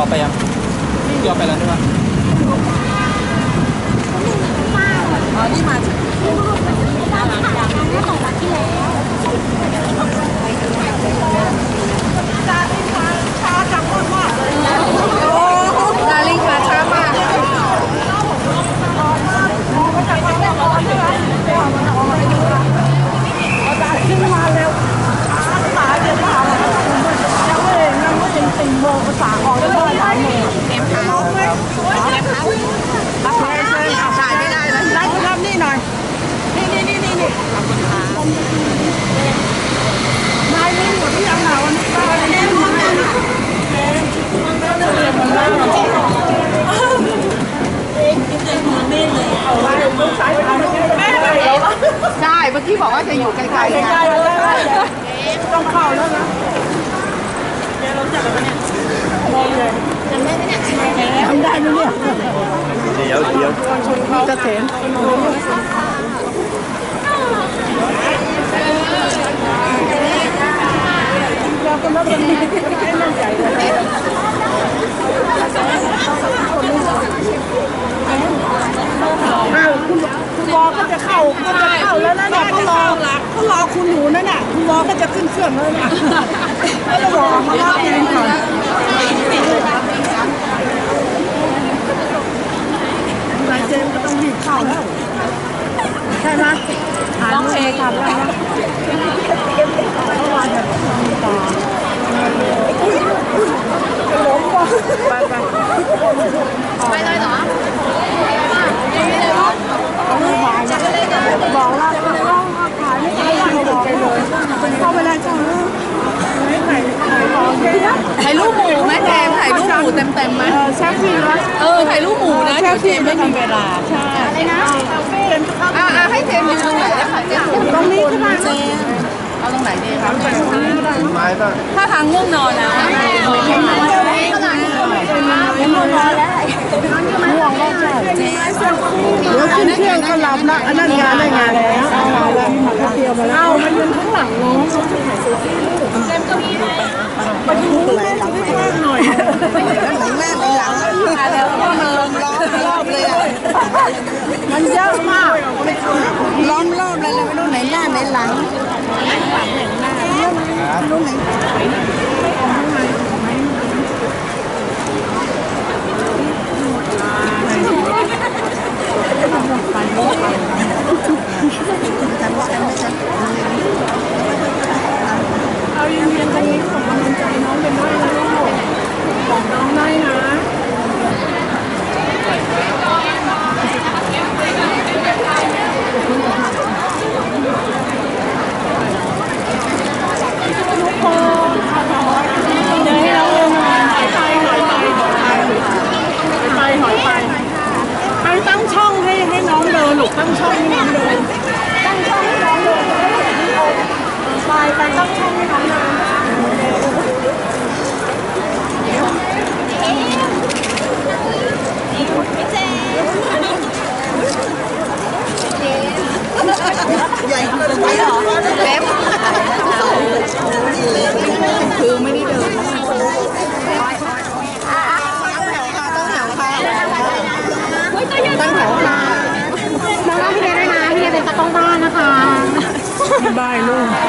อไปยังวิ่งยวไปแล้วใช่ปะ ที่บอกว่าจะอยู่ไกลๆไงต้องเข้าแล้วนะเดี๋ราจัดกันเนี่ยมงเลยำได้ไหมเนี่ยทำได้ไหมเนี่ยเดี๋ยวเดี๋ยวจะเห็นเราก็รับมันไม่มั่นใจเลยคุณคุณวอก็จะเข้าก็จะเข้าแล้วนะ เขารอเขารอคุณอยู่นั่นน่ะคุณรอก็จะขึ้นเครื่องแล้วเนี่ต้องรอมารอบเองก่อนายเจมส์ก็ต้องรีบเข้าแล้ว ใช่ไหมร้องเพลงทำแล้วนะไปไป ไปเลยเหรอ บอกแล้วร้องขายไม่ได้ยังบอกเลยเข้าไปแล้วจ้าไม่ไหนของแค่ ถ่ายรูปหมูไหมแจมถ่ายรูปหมูเต็มเต็มๆไหมเออแช่ฟิล์มแล้วเออถ่ายรูปหมูนะเดี๋ยวเจมไม่มีเวลาใช่อะไรนะอ่าให้เจมยืนตรงไหนนะคะเจมตรงนี้ใช่ไหมเจมเอาตรงไหนดีครับไม้ป่ะถ้าทางง่วงนอนนะง่วงก็ใช่เดี๋ยวขึ้นเครื่องก็หลับนะอันนั้นงานได้งานแล้วเอาแล้วเที่ยวมาแล้วเอามันยืนข้างหลังน้องมาดูแม่หลังแม่หน่อยหลังแม่หลัง แล้วก็มันล้อมรอบเลยอะ มันเยอะมากล้อมรอบเลยเลยไม่รู้ไหนหน้าไหนหลังหลังไหนหน้าลูกไหนเย็นๆตรงนี้ส่งกำลังใจน้องเป็นด้วยนะลูกบอกน้องได้นะ เดี๋ยวให้เราเดินมาหอยไปหอยไปหอยไปหอยไปไปตั้งช่องให้ให้น้องเดินลูกตั้งช่องให้น้องเดินตั้งช่องให้น้องเดินไปไปตั้งช่องให้น้องเดินใหญ่เลยไปหรอเล็บคือไม่ได้เดิน ตั้งแถวค่ะ น้องๆพี่เดได้นะพี่เดเป็นตะกล้อง บ้ายลูก